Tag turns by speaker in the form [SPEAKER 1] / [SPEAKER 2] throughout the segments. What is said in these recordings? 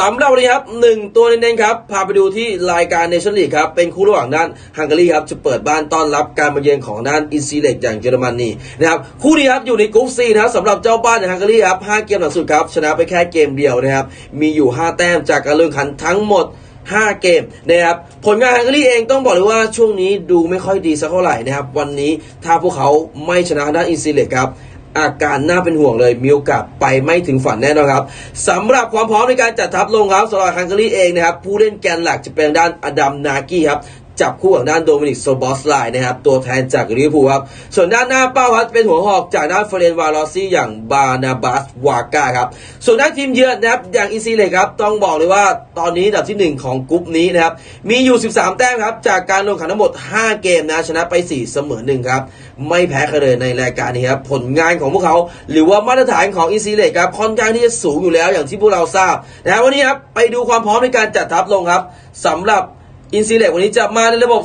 [SPEAKER 1] สำหรับวันนี้ครับหนึ่งตัวเน้นๆครับพาไปดูที่รายการเนชั่นลีกครับเป็นคู่ระหว่างด้านฮังการีครับจะเปิดบ้านต้อนรับการมาเยือนของด้านอินซีเล็กอย่างเยอรมนีนะครับคู่นี้ครับอยู่ในกรุ๊ปซีนะครับสำหรับเจ้าบ้านอย่างฮังการีครับ5เกมหลังสุดครับชนะไปแค่เกมเดียวนะครับมีอยู่ 5 แต้มจากการลงขันทั้งหมด5 เกมนะครับผลงานฮังการีเองต้องบอกเลยว่าช่วงนี้ดูไม่ค่อยดีสักเท่าไหร่นะครับวันนี้ถ้าพวกเขาไม่ชนะด้านอินซีเล็กครับ อาการน่าเป็นห่วงเลย มีโอกาสไปไม่ถึงฝันแน่นอนครับสำหรับความพร้อมในการจัดทัพลงครับสำหรับฮังการีเองนะครับผู้เล่นแกนหลักจะเป็นด้านอดัมนากี้ครับ จับคู่กับด้านโดมินิกโซบอสไลน์นะครับตัวแทนจากลิเวอร์พูลครับส่วนด้านหน้าเป้าครับเป็นหัวหอกจากด้านเฟรนวาลอซี่อย่างบานาบัสวาก้าครับส่วนด้านทีมเยือนนะครับอย่างอินซีเลยครับต้องบอกเลยว่าตอนนี้อันดับทีหนึ่1 ของกรุ๊ปนี้นะครับมีอยู่ 13 แต้มครับจากการลงขันทั้งหมด 5 เกมนะชนะไป 4 เสมอ1ครับไม่แพ้ใครเลยในรายการนี้ครับผลงานของพวกเขา หรือว่ามาตรฐานของอินซีเลกครับค่อนข้างที่จะสูงอยู่แล้วอย่างที่พวกเราทราบนะครับวันนี้ครับไปดูความพร้อมในการจัดทัพลงครับสำหรับ อินซีเลกวันนี้จะมาในระบบ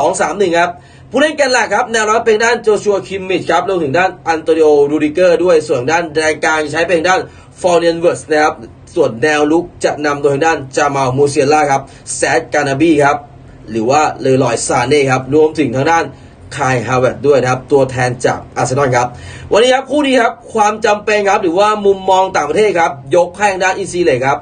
[SPEAKER 1] 4-2-3-1 ครับ ผู้เล่นกันหลักครับ แนวรับเป็นด้านโจชัวคิมมิชครับรวมถึงด้านอันโตนิโอรูดิเกอร์ด้วยส่วนด้านแดนกลางใช้เป็นด้านฟอร์เรนเวิร์สนะครับ ส่วนแนวลุกจะนำโดยด้านจามาลมูเซียล่าครับแซดกานาบีครับ หรือว่าเลลอยซาเน่ครับ รวมถึงทางด้านคายฮาวเวิร์ดด้วยนะครับ ตัวแทนจากอาร์เซนอลครับ วันนี้ครับคู่นี้ครับความจำเป็นครับหรือว่ามุมมองต่างประเทศครับยกให้ทางด้านอินซีเลยครับ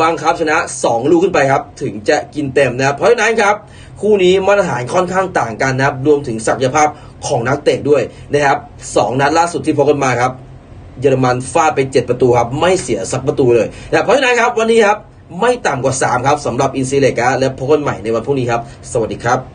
[SPEAKER 1] บังคับชนะ 2 ลูกขึ้นไปครับ ถึงจะกินเต็มนะครับเพราะฉะนั้นครับ คู่นี้มาตรฐานค่อนข้างต่างกันนะครับ รวมถึงศักยภาพของนักเตะด้วยนะครับสองนัดล่าสุดที่พบกันมาครับ เยอรมันฟาดไป 7 ประตูครับ ไม่เสียสักประตูเลยนะครับเพราะฉะนั้นครับวันนี้ครับไม่ต่ำกว่า 3 ครับสำหรับอินซีเลกและพบกันใหม่ในวันพรุ่งนี้ครับ สวัสดีครับ